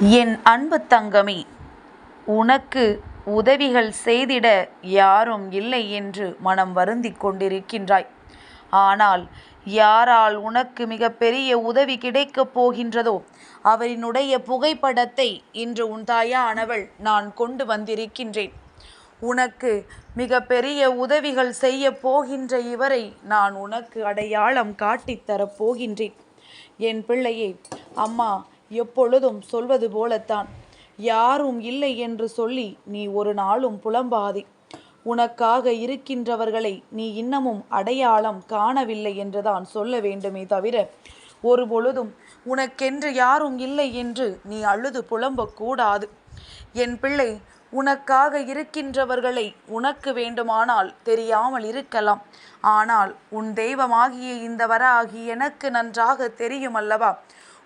என் அன்பு தங்கமே உனக்கு உதவிகள் செய்திட யாரும் இல்லை என்று மனம் வருந்தி கொண்டிருக்கின்றாய். ஆனால் யாரால் உனக்கு மிகப்பெரிய உதவி கிடைக்கப் போகின்றதோ அவரினுடைய புகைப்படத்தை இன்று உன் தாயானவள் நான் கொண்டு வந்திருக்கின்றேன். உனக்கு மிகப்பெரிய உதவிகள் செய்ய போகின்ற இவரை நான் உனக்கு அடையாளம் காட்டித்தரப் போகின்றேன். என் பிள்ளையே அம்மா எப்பொழுதும் சொல்வது போலத்தான். யாரும் இல்லை என்று சொல்லி நீ ஒரு நாளும் புலம்பாதே. உனக்காக இருக்கின்றவர்களை நீ இன்னமும் அடையாளம் காணவில்லை என்றுதான் சொல்ல வேண்டுமே தவிர ஒரு பொழுதும் உனக்கென்று யாரும் இல்லை என்று நீ அழுது புலம்பக்கூடாது என் பிள்ளை உனக்காக இருக்கின்றவர்களை உனக்கு வேண்டுமானால் தெரியாமல் இருக்கலாம். ஆனால் உன் தெய்வமாகிய இந்த வராகி எனக்கு நன்றாக தெரியும் அல்லவா?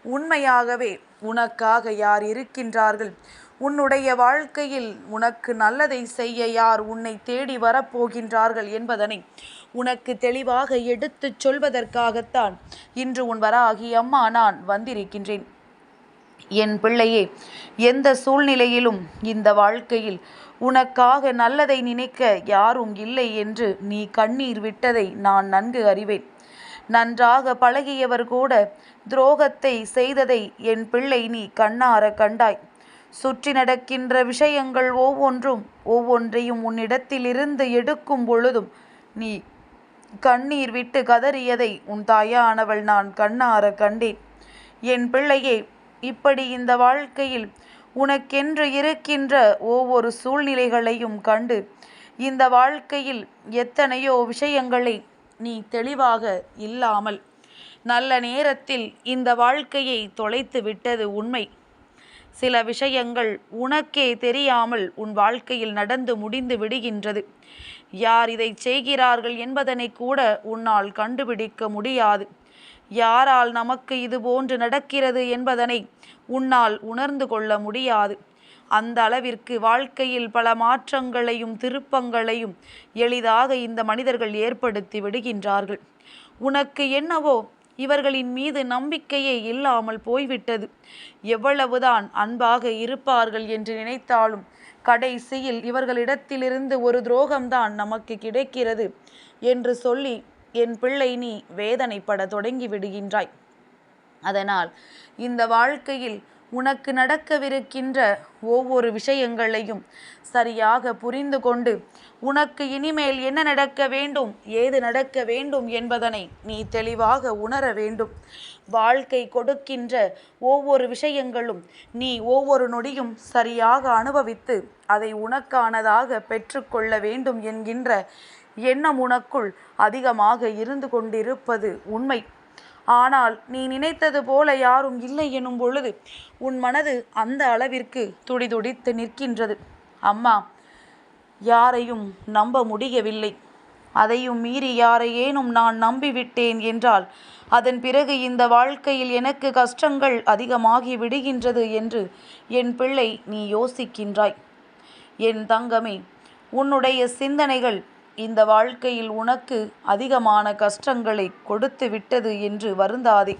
உண்மையாகவே உனக்காக யார் இருக்கின்றார்கள்? உன்னுடைய வாழ்க்கையில் உனக்கு நல்லதை செய்ய யார் உன்னை தேடி வரப்போகின்றார்கள் என்பதனை உனக்கு தெளிவாக எடுத்துச் சொல்வதற்காகத்தான் இன்று உன் வராகி அம்மா நான் வந்திருக்கின்றேன். என் பிள்ளையே எந்த சூழ்நிலையிலும் இந்த வாழ்க்கையில் உனக்காக நல்லதை நினைக்க யாரும் இல்லை என்று நீ கண்ணீர் விட்டதை நான் நன்கு அறிவேன். நன்றாக பழகியவர் கூட துரோகத்தை செய்ததை என் பிள்ளை நீ கண்ணார கண்டாய். சுற்றி நடக்கின்ற விஷயங்கள் ஒவ்வொன்றும் ஒவ்வொன்றையும் உன்னிடத்திலிருந்து எடுக்கும் பொழுதும் நீ கண்ணீர் விட்டு கதறியதை உன் தாயானவள் நான் கண்ணார கண்டேன். என் பிள்ளையே இப்படி இந்த வாழ்க்கையில் உனக்கென்று இருக்கின்ற ஒவ்வொரு சூழ்நிலைகளையும் கண்டு இந்த வாழ்க்கையில் எத்தனையோ விஷயங்களை நீ தெளிவாக இல்லாமல் நல்ல நேரத்தில் இந்த வாழ்க்கையை தொலைத்து விட்டது உண்மை. சில விஷயங்கள் உனக்கே தெரியாமல் உன் வாழ்க்கையில் நடந்து முடிந்து விடுகின்றது. யார் இதை செய்கிறார்கள் என்பதனை கூட உன்னால் கண்டுபிடிக்க முடியாது. யாரால் நமக்கு இது போன்று நடக்கிறது என்பதனை உன்னால் உணர்ந்து கொள்ள முடியாது. அந்த அளவிற்கு வாழ்க்கையில் பல மாற்றங்களையும் திருப்பங்களையும் எளிதாக இந்த மனிதர்கள் ஏற்படுத்தி விடுகின்றார்கள். உனக்கு என்னவோ? இவர்களின் மீது நம்பிக்கையே இல்லாமல் போய்விட்டது. எவ்வளவுதான் அன்பாக இருப்பார்கள் என்று நினைத்தாலும் கடைசியில் இவர்களிடத்திலிருந்து ஒரு துரோகம்தான் நமக்கு கிடைக்கிறது என்று சொல்லி என் பிள்ளை நீ வேதனைப்பட தொடங்கி விடுகின்றாய். அதனால் இந்த வாழ்க்கையில் உனக்கு நடக்கவிருக்கின்ற ஒவ்வொரு விஷயங்களையும் சரியாக புரிந்து கொண்டு உனக்கு இனிமேல் என்ன நடக்க வேண்டும் ஏது நடக்க வேண்டும் என்பதனை நீ தெளிவாக உணர வேண்டும். வாழ்க்கை கொடுக்கின்ற ஒவ்வொரு விஷயங்களும் நீ ஒவ்வொரு நொடியும் சரியாக அனுபவித்து அதை உனக்கானதாக பெற்றுக்கொள்ள வேண்டும் என்கின்ற எண்ணம் உனக்குள் அதிகமாக இருந்து கொண்டிருப்பது உண்மை. ஆனால் நீ நினைத்தது போல யாரும் இல்லை எனும் பொழுது உன் மனது அந்த அளவிற்கு துடிதுடித்து நிற்கின்றது. அம்மா யாரையும் நம்ப முடியவில்லை. அதையும் மீறி யாரையேனும் நான் நம்பிவிட்டேன் என்றால் அதன் பிறகு இந்த வாழ்க்கையில் எனக்கு கஷ்டங்கள் அதிகமாகி விடுகின்றது என்று என் பிள்ளை நீ யோசிக்கின்றாய். என் தங்கமே உன்னுடைய சிந்தனைகள் இந்த வாழ்க்கையில் உனக்கு அதிகமான கஷ்டங்களை கொடுத்து விட்டது என்று வருந்தாதே.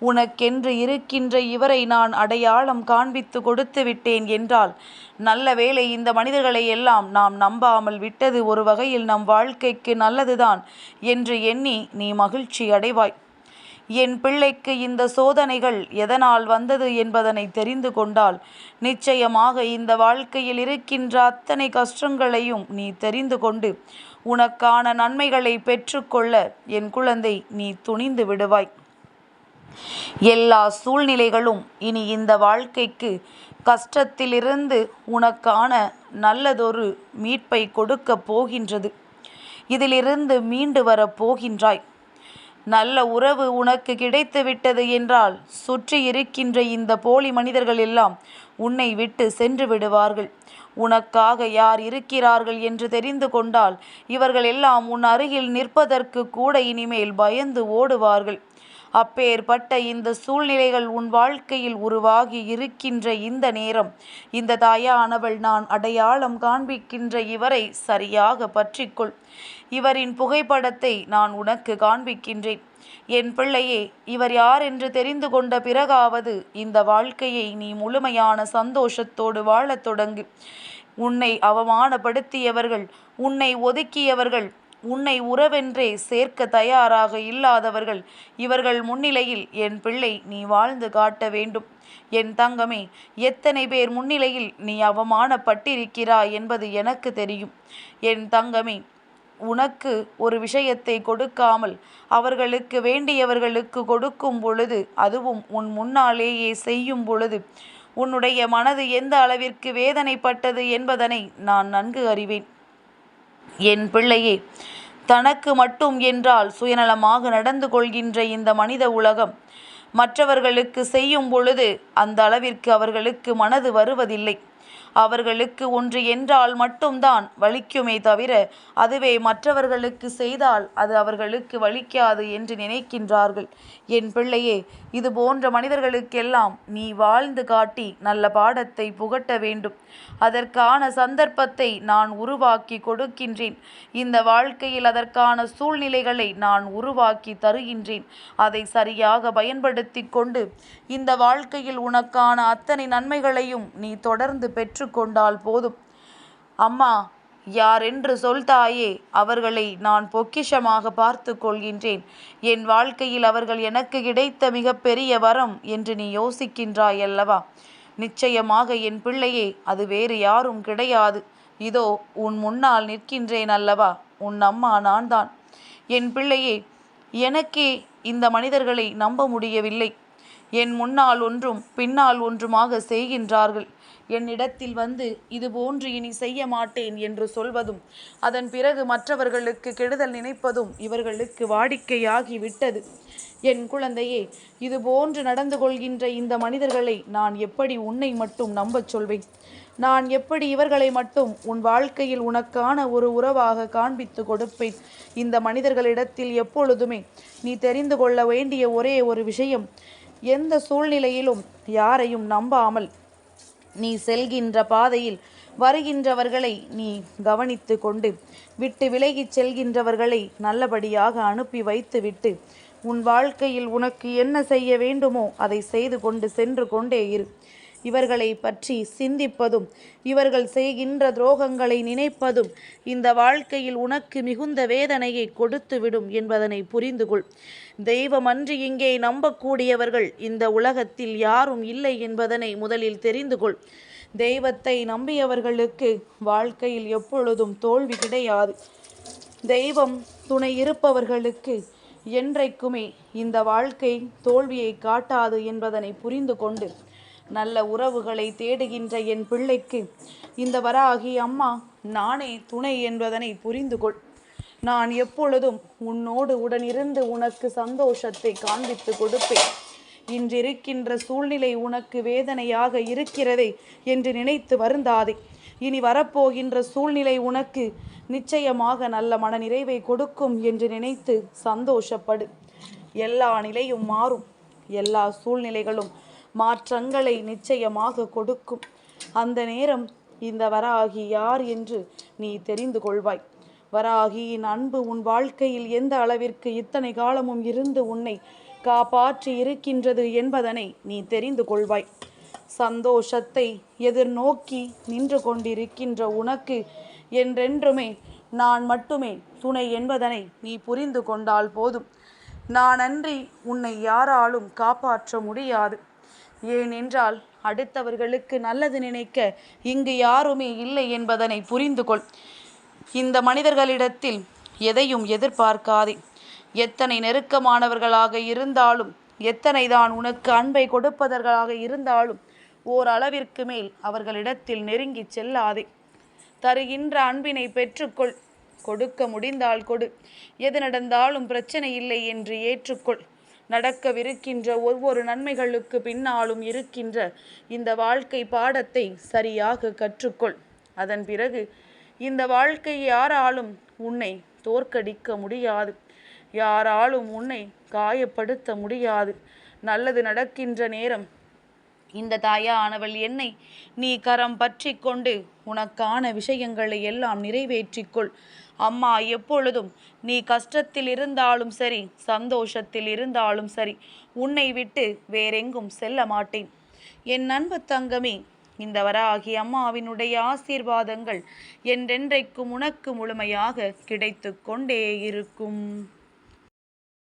உனக்கென்று இருக்கின்ற இவரை நான் அடையாளம் காண்பித்து கொடுத்து விட்டேன் என்றால் நல்ல வேளை இந்த மனிதர்களை எல்லாம் நாம் நம்பாமல் விட்டது ஒரு வகையில் நம் வாழ்க்கைக்கு நல்லதுதான் என்று எண்ணி நீ மகிழ்ச்சி அடைவாய். என் பிள்ளைக்கு இந்த சோதனைகள் எதனால் வந்தது என்பதனை தெரிந்து கொண்டால் நிச்சயமாக இந்த வாழ்க்கையில் இருக்கின்ற அத்தனை கஷ்டங்களையும் நீ தெரிந்து கொண்டு உனக்கான நன்மைகளை பெற்றுக்கொள்ள என் குழந்தை நீ துணிந்து விடுவாய். எல்லா சூழ்நிலைகளும் இனி இந்த வாழ்க்கைக்கு கஷ்டத்திலிருந்து உனக்கான நல்லதொரு மீட்பை கொடுக்க போகின்றது. இதிலிருந்து மீண்டு வரப் போகின்றாய். நல்ல உறவு உனக்கு கிடைத்து விட்டது என்றால் சுற்றி இருக்கின்ற இந்த போலி மனிதர்கள் எல்லாம் உன்னை விட்டு சென்று விடுவார்கள். உனக்காக யார் இருக்கிறார்கள் என்று தெரிந்து கொண்டால் இவர்கள் எல்லாம் உன் அருகில் நிற்பதற்கு கூட இனிமேல் பயந்து ஓடுவார்கள். அப்பேற்பட்ட இந்த சூழ்நிலைகள் உன் வாழ்க்கையில் உருவாகி இருக்கின்ற இந்த நேரம். இந்த தாயானவள் நான் அடையாளம் காண்பிக்கின்ற இவரை சரியாக பற்றிக்கொள். இவரின் புகைப்படத்தை நான் உனக்கு காண்பிக்கின்றேன். என் பிள்ளையே இவர் யார் என்று தெரிந்து கொண்ட பிறகாவது இந்த வாழ்க்கையை நீ முழுமையான சந்தோஷத்தோடு வாழத் தொடங்கு. உன்னை அவமானப்படுத்தியவர்கள் உன்னை ஒதுக்கியவர்கள் உன்னை உறவென்றே சேர்க்க தயாராக இல்லாதவர்கள் இவர்கள் முன்னிலையில் என் பிள்ளை நீ வாழ்ந்து காட்ட வேண்டும். என் தங்கமே எத்தனை பேர் முன்னிலையில் நீ அவமானப்பட்டிருக்கிறாய் என்பது எனக்கு தெரியும். என் தங்கமே உனக்கு ஒரு விஷயத்தை கொடுக்காமல் அவர்களுக்கு வேண்டியவர்களுக்கு கொடுக்கும் பொழுது அதுவும் உன் முன்னாலேயே செய்யும் பொழுது உன்னுடைய மனது எந்த அளவிற்கு வேதனைப்பட்டது என்பதனை நான் நன்கு அறிவேன். என் பிள்ளையே தனக்கு மட்டும் என்றால் சுயநலமாக நடந்து கொள்கின்ற இந்த மனித உலகம் மற்றவர்களுக்கு செய்யும் பொழுது அந்த அளவிற்கு அவர்களுக்கு மனது வருவதில்லை. அவர்களுக்கு ஒன்று என்றால் மட்டும்தான் வலிக்குமே தவிர அதுவே மற்றவர்களுக்கு செய்தால் அது அவர்களுக்கு வலிக்காது என்று நினைக்கின்றார்கள். என் பிள்ளையே இது போன்ற மனிதர்களுக்கெல்லாம் நீ வாழ்ந்து காட்டி நல்ல பாடத்தை புகட்ட வேண்டும். அதற்கான சந்தர்ப்பத்தை நான் உருவாக்கி கொடுக்கின்றேன். இந்த வாழ்க்கையில் அதற்கான சூழ்நிலைகளை நான் உருவாக்கி தருகின்றேன். அதை சரியாக பயன்படுத்தி கொண்டு இந்த வாழ்க்கையில் உனக்கான அத்தனை நன்மைகளையும் நீ தொடர்ந்து பெற்றுக்கொண்டால் போதும். அம்மா யாரென்று சொல் தாயே அவர்களை நான் பொக்கிஷமாக பார்த்து கொள்கின்றேன். என் வாழ்க்கையில் அவர்கள் எனக்கு கிடைத்த மிகப்பெரிய வரம் என்று நீ யோசிக்கின்றாய் அல்லவா நிச்சயமாக என் பிள்ளையே அது வேறு யாரும் கிடையாது. இதோ உன் முன்னால் நிற்கின்றேன் அல்லவா? உன் அம்மா நான் தான் என் பிள்ளையே எனக்கே இந்த மனிதர்களை நம்ப முடியவில்லை. என் முன்னால் ஒன்றும் பின்னால் ஒன்றுமாக செய்கின்றார்கள். என்னிடத்தில் வந்து இது போன்று இனி செய்ய மாட்டேன் என்று சொல்வதும் அதன் பிறகு மற்றவர்களுக்கு கெடுதல் நினைப்பதும் இவர்களுக்கு வாடிக்கையாகி விட்டது. என் குழந்தையே இது போன்று நடந்து கொள்கின்ற இந்த மனிதர்களை நான் எப்படி உன்னை மட்டும் நம்பச் சொல்வேன்? நான் எப்படி இவர்களை மட்டும் உன் வாழ்க்கையில் உனக்கான ஒரு உறவாக காண்பித்து கொடுப்பேன்? இந்த மனிதர்களிடத்தில் எப்பொழுதுமே நீ தெரிந்து கொள்ள வேண்டிய ஒரே ஒரு விஷயம் எந்த சூழ்நிலையிலும் யாரையும் நம்பாமல் நீ செல்கின்ற பாதையில் வருகின்றவர்களை நீ கவனித்து கொண்டு விட்டு விலகிச் செல்கின்றவர்களை நல்லபடியாக அனுப்பி வைத்துவிட்டு உன் வாழ்க்கையில் உனக்கு என்ன செய்ய வேண்டுமோ அதை செய்து கொண்டு சென்று கொண்டே இரு. இவர்களை பற்றி சிந்திப்பதும் இவர்கள் செய்கின்ற துரோகங்களை நினைப்பதும் இந்த வாழ்க்கையில் உனக்கு மிகுந்த வேதனையை கொடுத்துவிடும் என்பதனை புரிந்து கொள் தெய்வமன்றி இங்கே நம்பக்கூடியவர்கள் இந்த உலகத்தில் யாரும் இல்லை என்பதனை முதலில் தெரிந்து கொள் தெய்வத்தை நம்பியவர்களுக்கு வாழ்க்கையில் எப்பொழுதும் தோல்வி கிடையாது. தெய்வம் துணை இருப்பவர்களுக்கு என்றைக்குமே இந்த வாழ்க்கை தோல்வியை காட்டாது என்பதனை புரிந்து கொண்டு நல்ல உறவுகளை தேடுகின்ற என் பிள்ளைக்கு. இந்த வராகி அம்மா நானே துணை என்பதனை புரிந்து கொள் நான் எப்பொழுதும் உன்னோடு உடனிருந்து உனக்கு சந்தோஷத்தை காண்பித்து கொடுப்பேன். இன்றிருக்கின்ற சூழ்நிலை உனக்கு வேதனையாக இருக்கிறதே என்று நினைத்து வருந்தாதே. இனி வரப்போகின்ற சூழ்நிலை உனக்கு நிச்சயமாக நல்ல மன நிறைவை கொடுக்கும் என்று நினைத்து சந்தோஷப்படு. எல்லா நிலையும் மாறும். எல்லா சூழ்நிலைகளும் மாற்றங்களை நிச்சயமாக கொடுக்கும். அந்த நேரம் இந்த வராகி யார் என்று நீ தெரிந்து கொள்வாய். வராகியின் அன்பு உன் வாழ்க்கையில் எந்த அளவிற்கு இத்தனை காலமும் இருந்து உன்னை காப்பாற்றி இருக்கின்றது என்பதனை நீ தெரிந்து கொள்வாய். சந்தோஷத்தை எதிர்நோக்கி நின்று கொண்டிருக்கின்ற உனக்கு என்றென்றுமே நான் மட்டுமே துணை என்பதனை நீ புரிந்து கொண்டால் போதும். நான் அன்றி உன்னை யாராலும் காப்பாற்ற முடியாது. ஏனென்றால் அடுத்தவர்களுக்கு நல்லது நினைக்க இங்கு யாருமே இல்லை என்பதனை புரிந்து கொள். இந்த மனிதர்களிடத்தில் எதையும் எதிர்பார்க்காதே. எத்தனை நெருக்கமானவர்களாக இருந்தாலும் எத்தனை தான் உனக்கு அன்பை கொடுப்பதற்காக இருந்தாலும் ஓரளவிற்கு மேல் அவர்களிடத்தில் நெருங்கி செல்லாதே. தருகின்ற அன்பினை பெற்றுக்கொள். கொடுக்க முடிந்தால் கொடு. எது நடந்தாலும் பிரச்சனை இல்லை என்று ஏற்றுக்கொள். நடக்கவிருக்கின்ற ஒவ்வொரு நன்மைகளுக்கு பின்னாலும் இருக்கின்ற இந்த வாழ்க்கை பாடத்தை சரியாக கற்றுக்கொள். அதன் பிறகு இந்த வாழ்க்கை யாராலும் உன்னை தோற்கடிக்க முடியாது. யாராலும் உன்னை காயப்படுத்த முடியாது. நல்லது நடக்கின்ற நேரம் இந்த தாயானவள் என்னை நீ கரம் பற்றி கொண்டு உனக்கான விஷயங்களை எல்லாம் நிறைவேற்றிக்கொள். அம்மா எப்பொழுதும் நீ கஷ்டத்தில் இருந்தாலும் சரி சந்தோஷத்தில் இருந்தாலும் சரி உன்னை விட்டு வேறெங்கும் செல்ல மாட்டேன். என் அன்பு தங்கமே இந்த வராகி அம்மாவினுடைய ஆசீர்வாதங்கள் என்றென்றைக்கும் உனக்கு முழுமையாக கிடைத்து கொண்டே இருக்கும்.